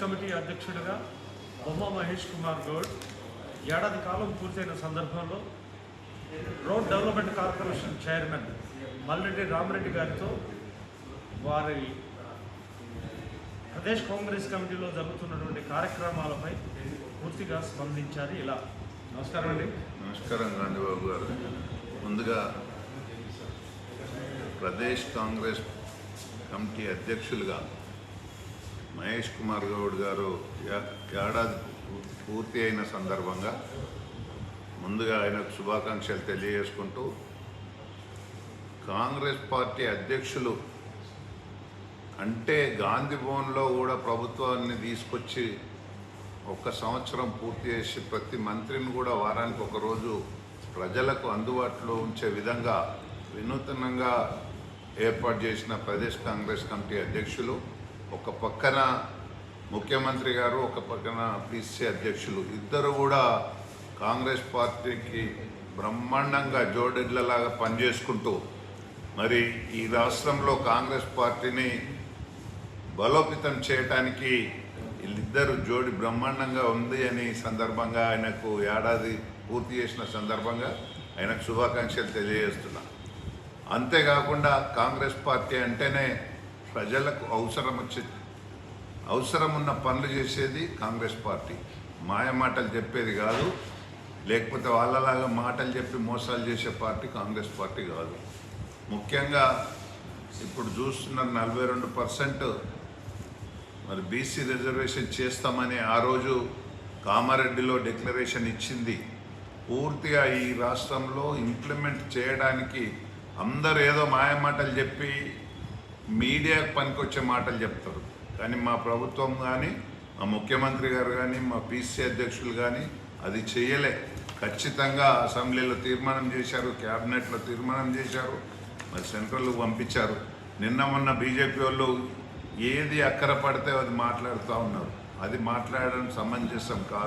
Committee అధ్యక్షుడిగా బొమ్మ మహేష్ కుమార్ గౌడ్. ఏడాది కాలం పూర్తయిన సందర్భంలో road development corporation chairman Malreddy Ramareddy గారితో వారి ప్రదేశ్ కాంగ్రెస్ కమిటీలో జరుగుతున్నటువంటి కార్యక్రమాలపై పూర్తిగా స్పందించారు. ఇలా నమస్కారం అండి. నమస్కారం గాంధీబాబు గారు. ముందుగా ప్రదేశ్ కాంగ్రెస్ కమిటీ అధ్యక్షులుగా మహేష్ కుమార్ గౌడ్ గారు ఏడాది పూర్తి అయిన సందర్భంగా ముందుగా ఆయనకు శుభాకాంక్షలు తెలియజేసుకుంటూ కాంగ్రెస్ పార్టీ అధ్యక్షులు అంటే గాంధీ భవన్లో కూడా ప్రభుత్వాన్ని తీసుకొచ్చి ఒక సంవత్సరం పూర్తి చేసి ప్రతి మంత్రిని కూడా వారానికి ఒక రోజు ప్రజలకు అందుబాటులో ఉంచే విధంగా వినూతనంగా ఏర్పాటు చేసిన ప్రదేశ్ కాంగ్రెస్ కమిటీ అధ్యక్షులు ఒక పక్కన ముఖ్యమంత్రి గారు ఒక పక్కన పిసి అధ్యక్షులు. ఇద్దరు కూడా కాంగ్రెస్ పార్టీకి బ్రహ్మాండంగా జోడెడ్లలాగా పనిచేసుకుంటూ మరి ఈ రాష్ట్రంలో కాంగ్రెస్ పార్టీని బలోపేతం చేయటానికి వీళ్ళిద్దరు జోడి బ్రహ్మాండంగా ఉంది అని సందర్భంగా ఆయనకు ఏడాది పూర్తి చేసిన సందర్భంగా ఆయనకు శుభాకాంక్షలు తెలియజేస్తున్నా. అంతేకాకుండా కాంగ్రెస్ పార్టీ అంటేనే ప్రజలకు అవసరం వచ్చే అవసరం ఉన్న పనులు చేసేది కాంగ్రెస్ పార్టీ. మాయ మాటలు చెప్పేది కాదు. లేకపోతే వాళ్ళలాగా మాటలు చెప్పి మోసాలు చేసే పార్టీ కాంగ్రెస్ పార్టీ కాదు. ముఖ్యంగా ఇప్పుడు చూస్తున్న నలభై రెండు పర్సెంట్ మరి బీసీ రిజర్వేషన్ చేస్తామని ఆ రోజు కామారెడ్డిలో డిక్లరేషన్ ఇచ్చింది. పూర్తిగా ఈ రాష్ట్రంలో ఇంప్లిమెంట్ చేయడానికి అందరూ ఏదో మాయమాటలు చెప్పి మీడియాకు పనికొచ్చే మాటలు చెప్తారు. కానీ మా ప్రభుత్వం కానీ మా ముఖ్యమంత్రి గారు కానీ మా పీసీ అధ్యక్షులు కానీ అది చేయలే ఖచ్చితంగా అసెంబ్లీలో తీర్మానం చేశారు క్యాబినెట్లో తీర్మానం చేశారు మరి సెంట్రల్ పంపించారు. నిన్న మొన్న బీజేపీ వాళ్ళు ఏది అక్కర పడితే అది మాట్లాడుతూ ఉన్నారు. అది మాట్లాడడం సమంజసం కాదు.